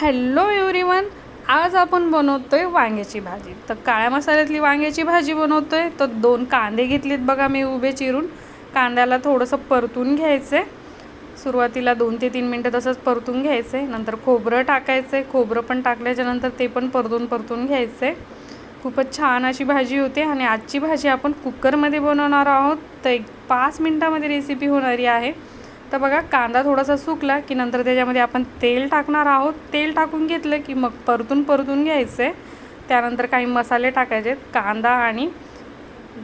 Hello everyone आज आपण बनवतो आहे वांग्याची भाजी. तर काळ्या मसाल्यातली वांग्याची भाजी बनवतो आहे तर दोन कांदे घेतलेत बघा मी उभे चिरून. कांद्याला थोडंसं परतून घ्यायचं आहे सुरुवातीला दोन ते तीन मिनटं तसंच परतून घ्यायचं आहे नंतर खोबरं टाकायचं आहे खोबरं पण टाकल्याच्यानंतर ते पण परतून परतून घ्यायचं आहे खूपच छान अशी भाजी होते आणि आजची भाजी आपण कुकरमध्ये बनवणार आहोत. तर एक पाच मिनटामध्ये रेसिपी होणारी आहे. तर बघा कांदा थोडासा सुकला की नंतर त्याच्यामध्ये आपण तेल टाकणार आहोत. तेल टाकून घेतलं की मग परतून परतून घ्यायचं. आहे त्यानंतर काही मसाले टाकायचे कांदा आणि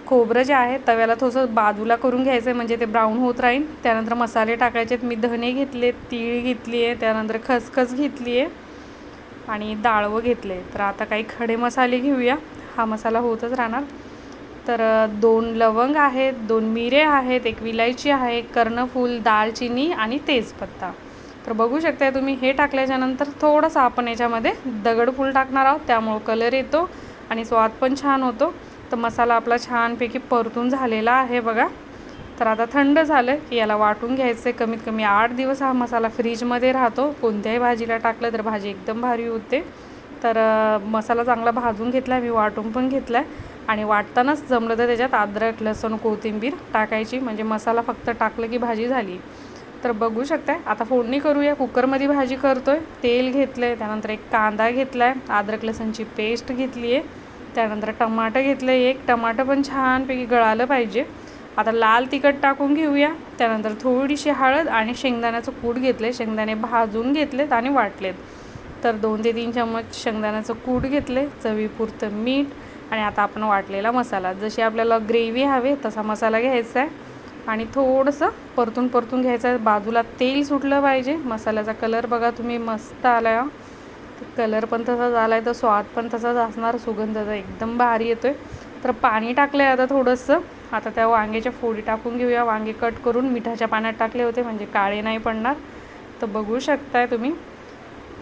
खोबरं जे आहे तव्याला थोडंसं बाजूला करून घ्यायचं आहे म्हणजे ते ब्राऊन होत राहील. त्यानंतर मसाले टाकायचे मी धने घेतले तीळ घेतली आहे त्यानंतर खसखस घेतली आहे आणि डाळवं घेतले तर आता काही खडे मसाले घेऊया. हा मसाला होतच राहणार. तर दोन लवंग आहेत दोन मिरे आहेत एक विलायची आहे कर्णफूल दालचिनी आणि तेजपत्ता. तर बघू शकता तुम्ही हे टाकल्याच्यानंतर थोडंसं आपण याच्यामध्ये दगडफूल टाकणार आहोत त्यामुळं कलर येतो आणि स्वाद पण छान होतो. तर मसाला आपला छानपैकी परतून झालेला आहे बघा. तर आता थंड झालं की याला वाटून घ्यायचं आहे कमीत कमी आठ दिवस हा मसाला फ्रीजमध्ये राहतो. कोणत्याही भाजीला टाकलं तर भाजी एकदम भारी होते. तर मसाला चांगला भाजून घेतला आहे मी वाटून पण घेतला आहे आणि वाटतानाच जमलं तर त्याच्यात अद्रक लसूण कोथिंबीर टाकायची. म्हणजे मसाला फक्त टाकलं की भाजी झाली. तर बघू शकताय. आता फोडणी करूया. कुकरमध्ये भाजी करतो आहे तेल घेतलं आहे त्यानंतर एक कांदा घेतला आहे अद्रक लसूणची पेस्ट घेतली आहे. त्यानंतर टमाटर घेतलं आहे एक. टमाटर पण छानपैकी गळालं पाहिजे. आता लाल तिखट टाकून घेऊया. त्यानंतर थोडीशी हळद आणि शेंगदाण्याचं कूट घेतले शेंगदाणे भाजून घेतलेत आणि वाटलेत. तर दोन ते तीन चम्मच शेंगदाण्याचं कूट घेतले चवीपुरतं मीठ आणि आता आपण वाटलेला मसाला. जशी आपल्याला ग्रेव्ही हवे तसा मसाला घ्यायचा आहे. आणि थोडंसं परतून परतून घ्यायचं आहे. बाजूला तेल सुटलं पाहिजे. मसाल्याचा कलर बघा तुम्ही मस्त आला कलर पण तसाच आला आहे तर स्वाद पण तसाच असणार. सुगंधाचा एकदम भारी येतो आहे तर पाणी टाकलं आहे आता थोडंसं. आता त्या वांग्याच्या फोडी टाकून घेऊया. वांगे कट करून मिठाच्या पाण्यात टाकले होते म्हणजे काळे नाही पडणार. तर बघू शकताय तुम्ही.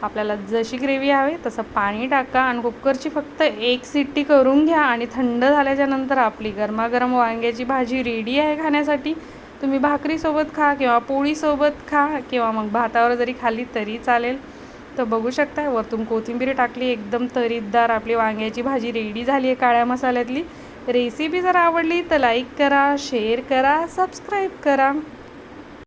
आपल्याला जशी ग्रेव्ही हवी तसं पाणी टाका आणि कुकरची फक्त एक सिट्टी करून घ्या आणि थंड झाल्याच्यानंतर आपली गरमागरम वांग्याची भाजी रेडी आहे खाण्यासाठी तुम्ही भाकरीसोबत खा किंवा पोळीसोबत खा किंवा मग भातावर जरी खाल्ली तरी चालेल. तर बघू शकता वरतून कोथिंबीर टाकली एकदम तरीतदार आपली वांग्याची भाजी रेडी झाली आहे काळ्या मसाल्यातली. रेसिपी जर आवडली तर लाईक करा शेअर करा सबस्क्राईब करा.